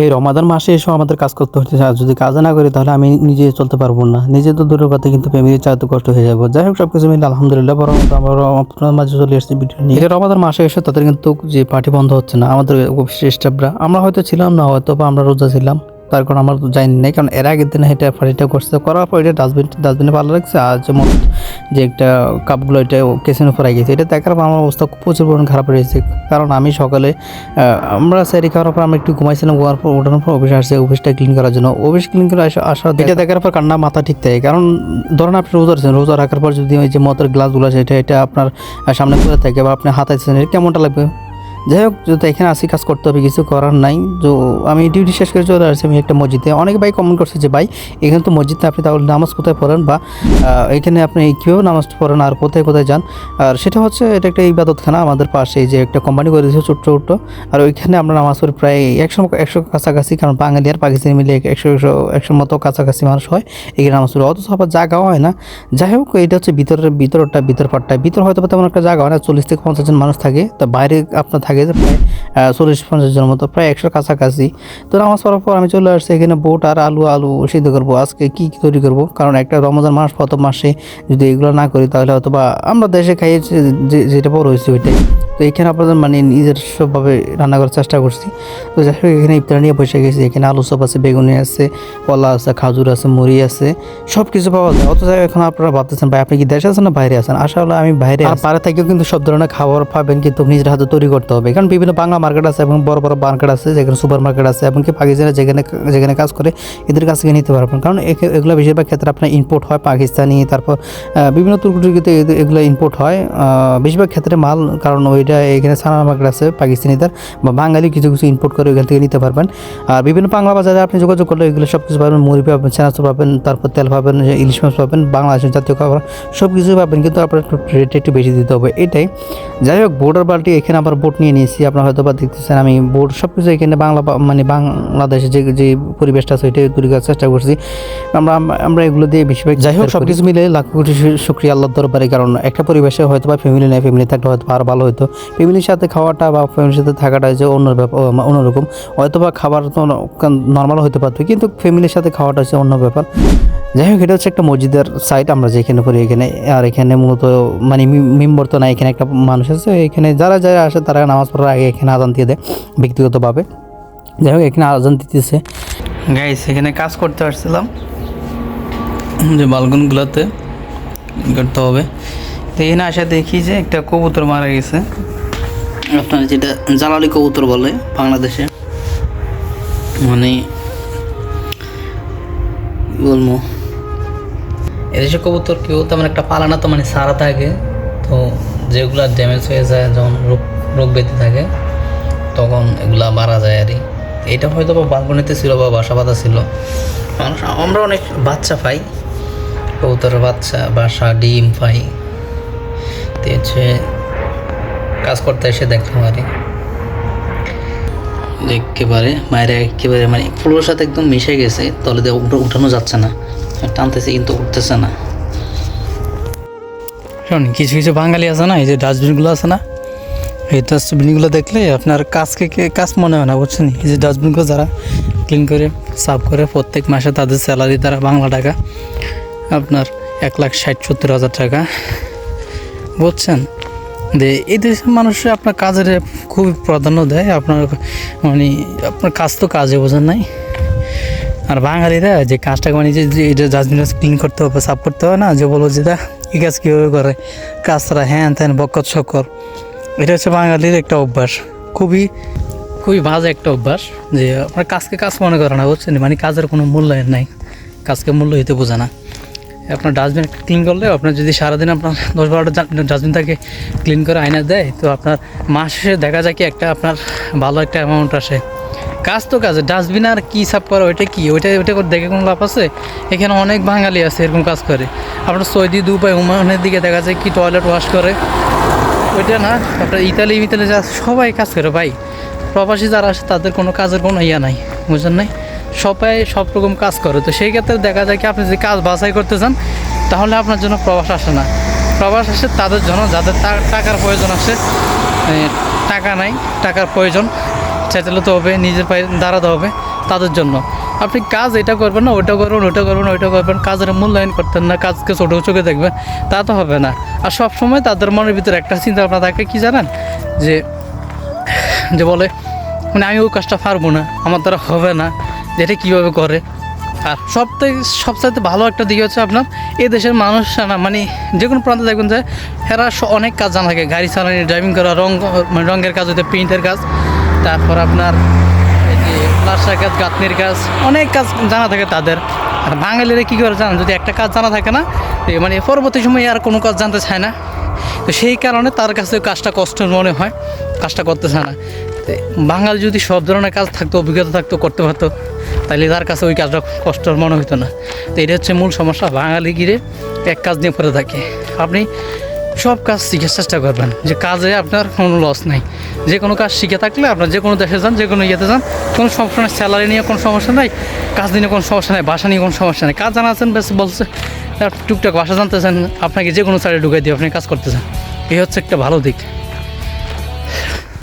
এই রমাদান মাসে এসব আমাদের কাজ করতে হচ্ছে। আর যদি কাজ না করি, তাহলে আমি নিজে চলতে পারব না। নিজে তো দূরের কথা কিন্তু ফ্যামিলি চাইতে কষ্ট হয়ে যাব। যাই হোক সব কিছু মিলে আলহামদুলিল্লাহ, বরং আমরা আপনার মাঝে চলে এসেছি ভিডিও নিয়ে। রমাদান মাসে এসে তাদের কিন্তু যে পার্টি বন্ধ হচ্ছে না, আমাদের অফিসের স্টাফরা আমরা হয়তো ছিলাম না হয়তো বা আমরা রোজা ছিলাম। তার কারণ আমরা তো জানি না কারণ এর আগের দিনে এটা পার্টিটা করছে। করার পর এটা ডাস্টবিন ডাস্টবিনে ভালো লাগছে। আর যেমন যে একটা কাপগুলো এটা কেসিনে ফেরাই গেছে এটা দেখার পর আমার অবস্থা খুব প্রচুর পরিমাণে খারাপ হয়েছে কারণ আমি সকালে আমরা স্যারি খাওয়ার পর আমি একটু ঘুমাইছিলাম ঘুমার পর ওঠানোর পর অফিসে আসছে অফিসটা ক্লিন করার জন্য। অফিস ক্লিন করে আসা আসা এটা দেখার পর কান্না মাথা ঠিক থাকে। কারণ ধরেন আপনি রোজা আছেন রোজা রাখার পর যদি ওই যে মতের গ্লাসগুলো আছে এটা এটা আপনার সামনে করে থাকে বা আপনি হাতাইছেন এটা কেমনটা লাগবে? যাই হোক, যেহেতু এখানে আসি কাজ করতে হবে, কিছু করার নাই। তো আমি ডিউটি শেষ করে চলে আসছি আমি একটা মসজিদে। অনেক ভাই কমেন্ট করছে যে, ভাই, এখানে তো মসজিদে আপনি তাহলে নামাজ কোথায় পড়েন বা এখানে আপনি কীভাবে নামাজ পড়েন আর কোথায় কোথায় যান? আর সেটা হচ্ছে, এটা একটা ইবাদতখানা আমাদের পাশে যে একটা কোম্পানি করে দিয়েছে ছোট্ট ছোট্ট। আর ওইখানে আমরা নামাজ পড়ি প্রায় একশো একশো কাছাকাছি, কারণ বাঙালি আর পাকিস্তানি মিলে একশো একশো, একশোর মতো কাছাকাছি মানুষ হয়, এখানে নামাজ পড়ি। অথচ আবার জায়গা হয় না। যাই হোক, এটা হচ্ছে ভিতরের, ভিতরটা, ভিতর পাটটা। ভিতর হয়তো তেমন একটা জায়গা হয় না, চল্লিশ থেকে পঞ্চাশ জন মানুষ থাকে। তা বাইরে আপনার থাকে যে প্রায় চল্লিশ পঞ্চাশ জনের মতো প্রায় একশোর কাছাকাছি। তো নামাজ পড়ার পর আমি চলে আসছি এখানে বোট আর আলু আলু সিদ্ধ করব। আজকে কী কী তৈরি করব? কারণ একটা রমজান মাস প্রথম মাসে যদি এগুলো না করি তাহলে হয়তো বা আমরা দেশে খাইয়েছি যে- যেটা বড় হয়েছে ওইটাই। তো এখানে আপনাদের মানে নিজের সবভাবে রান্না করার চেষ্টা করছি। তো যাই হোক এখানে ইফতার নিয়ে বসে গেছি। এখানে আলু চপ আছে বেগুনি আছে কলা আছে খাজুর আছে মুড়ি আছে সব কিছু পাওয়া যায়। অথচ এখন আপনারা ভাবতেছেন ভাই আপনি কি দেশে আছেন না বাইরে আছেন? আসলে আমি বাইরে আর বাইরে থেকেও কিন্তু সব ধরনের খাবার পাবেন কিন্তু নিজের হাতে তৈরি করতে হবে। কারণ বিভিন্ন বাংলা মার্কেট আছে এবং বড় বড় মার্কেট আছে, যেখানে সুপার মার্কেট আছে এবং কি পাকিস্তানে যেখানে যেখানে কাজ করে এদের কাছ থেকে নিতে পারবেন। কারণ এগুলো বেশিরভাগ ক্ষেত্রে আপনার ইম্পোর্ট হয় পাকিস্তানি, তারপর বিভিন্ন তুর্কিতে এগুলো ইম্পোর্ট হয়। বেশিরভাগ ক্ষেত্রে মাল, কারণ ওইটা এখানে সানা মার্কেট আছে পাকিস্তানিদের বা বাঙালি কিছু কিছু ইম্পোর্ট করে ওইখান থেকে নিতে পারবেন। আর বিভিন্ন বাংলা বাজারে আপনি যোগাযোগ করলে এগুলো সব কিছু পাবেন মুড়ি পাবেন, চেনাচুর পাবেন, তারপর তেল পাবেন ইলিশ মাছ পাবেন, বাংলাদেশের জাতীয় খাবার সব কিছু পাবেন। কিন্তু আপনার রেট একটু বেশি দিতে হবে। এটাই। যাই হোক বোর্ডার বালটি এখানে আবার বোট নিয়ে নিয়েছি আপনারা হয়তো বা দেখতেছেন আমি বোর্ড সব কিছু এখানে বাংলা মানে বাংলাদেশে যে যে পরিবেশটা আছে ওইটাই তৈরি করার চেষ্টা করছি। আমরা আমরা এগুলো দিয়ে বেশিরভাগ যাই হোক সব কিছু মিলে লাখ কোটি শুক্রিয়া আল্লাহর দরবারে কারণ একটা পরিবেশে হয়তো বা ফ্যামিলি নেই ফ্যামিলি থাকলে হয়তো আরও ভালো হতো ফ্যামিলির সাথে খাওয়াটা বা ফ্যামিলির সাথে থাকাটা যে অন্য ব্যাপার অন্যরকম। হয়তো বা খাবার তো নর্মাল হতে পারতো কিন্তু ফ্যামিলির সাথে খাওয়াটা হচ্ছে অন্য ব্যাপার। যাই হোক এটা হচ্ছে একটা মসজিদের সাইট আমরা যেখানে পড়ি এখানে। আর এখানে মূলত মানে মেম্বর তো না এখানে একটা মানুষ আছে এখানে যারা যারা আসে তারা নামাজ পড়ার আগে এখানে আজান দিয়ে দেয় ব্যক্তিগতভাবে। যাই হোক, এখানে আজান দিতেছে। গাইস এখানে কাজ করতে আসছিলাম। যে বালকনগুলোতে করতে হবে। তো এখানে আসা দেখি যে একটা কবুতর মারা গেছে। আপনার যেটা জালালি কবুতর বলে বাংলাদেশে। মানে বলব? এদেশে কবুতর কেউ তেমন একটা পালানা তো মানে সারা থাকে। তো যেগুলা ড্যামেজ হয়ে যায় যখন রোগ রোগ ব্যাধি থাকে, তখন এগুলা মারা যায় আর। এটা হয়তো বা বালকনিতে ছিল বা বাসা বাঁধা ছিল। মানুষ, আমরা অনেক বাচ্চা পাই, কবুতরের বাচ্চা, বাসা, ডিম পাই। হচ্ছে কাজ করতে এসে দেখলাম আর একেবারে মায়ের একেবারে মানে ফুলের সাথে একদম মিশে গেছে, তলে দিয়ে উঠা- উঠানো যাচ্ছে না। টানতেছে কিন্তু উঠতেছে না। শোন, কিছু কিছু বাঙালি আছে না, এই যে ডাস্টবিনগুলো আছে না? এই ডাস্টবিনগুলো দেখলে আপনার কাজকে কাজ মনে হয় না, বুঝছেন? এই যে ডাস্টবিনগুলো যারা ক্লিন করে, সাফ করে প্রত্যেক মাসে তাদের স্যালারি তারা বাংলা টাকা, আপনার এক লাখ ষাট সত্তর হাজার টাকা, বুঝছেন? যে এই দেশের মানুষ আপনার কাজের খুবই প্রাধান্য দেয়, আপনার মানে আপনার কাজ তো কাজে বোঝেন নাই। আর বাঙালিরা যে কাজটা মানে যে এটা ডাস্টবিন ক্লিন করতে হবে, সাফ করতে হবে না, যে বলব যে দা এই কাজ কীভাবে করে? কাজটা হ্যান ত্যান বকত সকর এটা হচ্ছে বাঙালির একটা অভ্যাস। খুবই খুবই বাজে একটা অভ্যাস যে আপনার কাজকে কাজ মনে করে না, বুঝছেন? মানে কাজের কোনো মূল্যায়ন নাই। কাজকে মূল্য হইতে বোঝে না। আপনার ডাস্টবিন ক্লিন করলে আপনার যদি সারাদিন আপনার দশ বারোটা ডাস্টবিন তাকে ক্লিন করে আয়না দেয়, তো আপনার মাস শেষে দেখা যায় কি একটা আপনার ভালো একটা অ্যামাউন্ট আসে। কাজ তো কাজ ডাস্টবিন আর কী সাফ করা, ওইটা কী? ওইটা ওইটা দেখে কোনো লাভ আছে? এখানে অনেক বাঙালি আছে এরকম কাজ করে। আপনার সৌদি, দুবাই উমানের দিকে দেখা যায় কি টয়লেট ওয়াশ করে। ওইটা না, আপনার ইতালি ইতালি যা, সবাই কাজ করে ভাই। প্রবাসী যারা আসে, তাদের কোনো কাজের কোনো ইয়া নাই, বুঝলেন নাই? সবাই সব রকম কাজ করে। তো সেই ক্ষেত্রে দেখা যায় কি, আপনি যদি কাজ বাছাই করতে চান তাহলে আপনার জন্য প্রবাস আসে না। প্রবাস আসে তাদের জন্য, যাদের টাকার প্রয়োজন আসে টাকা নাই, টাকার প্রয়োজন। চেঁচালাতে হবে, নিজের পায়ে দাঁড়াতে হবে তাদের জন্য। আপনি কাজ এটা করবেন না, ওইটা করবেন ওইটা করবেন ওইটা করবেন, কাজের মূল্যায়ন করতেন না কাজকে ছোটো চোখে দেখবেন তা তো হবে না। আর সব সময় তাদের মনের ভিতরে একটা চিন্তা ভাবনা থাকে, কি জানেন? যে যে বলে মানে আমি ওই কাজটা পারব না, আমার দ্বারা হবে না এটা কীভাবে করে? আর সব থেকে সবচাইতে ভালো একটা দিক হচ্ছে আপনার, এই দেশের মানুষ না মানে যে কোনো প্রান্তে দেখবেন যে, এরা অনেক কাজ জানা থাকে, গাড়ি চালানি ড্রাইভিং করা, রং মানে রঙের কাজ হতে পেইন্টের কাজ, তারপর আপনার এই কাজ গাঁথনির কাজ। অনেক কাজ জানা থাকে তাদের। আর বাঙালিরা কী করে জানেন? যদি একটা কাজ জানা থাকে না মানে পরবর্তী সময়ে আর কোনো কাজ জানতে চায় না। তো সেই কারণে তার কাছে কাজটা কষ্ট মনে হয়, কাজটা করতে চায় না। বাঙালি যদি সব ধরনের কাজ থাকতো, অভিজ্ঞতা থাকতো, করতে পারতো তাহলে তার কাছে ওই কাজটা কষ্টর মনে হতো না। তো এটা হচ্ছে মূল সমস্যা বাঙালি গিরে এক কাজ নিয়ে পড়ে থাকে। আপনি সব কাজ শিখার চেষ্টা করবেন। যে কাজে আপনার কোনো লস নাই। যে কোনো কাজ শিখে থাকলে আপনার যে কোনো দেশে যান, যে কোনো ইয়েতে যান, কোনো সমস্যা নেই স্যালারি নিয়ে কোনো সমস্যা নাই, কাজ নিয়ে কোনো সমস্যা নেই ভাষা নিয়ে কোনো সমস্যা নেই। কাজ জানাচ্ছেন বেশ বলছে টুকটাক বাসা জানতেছেন আপনাকে যে কোনো সাইডে ঢুকাই দিয়ে আপনি কাজ করতেছেন এই হচ্ছে একটা ভালো দিক।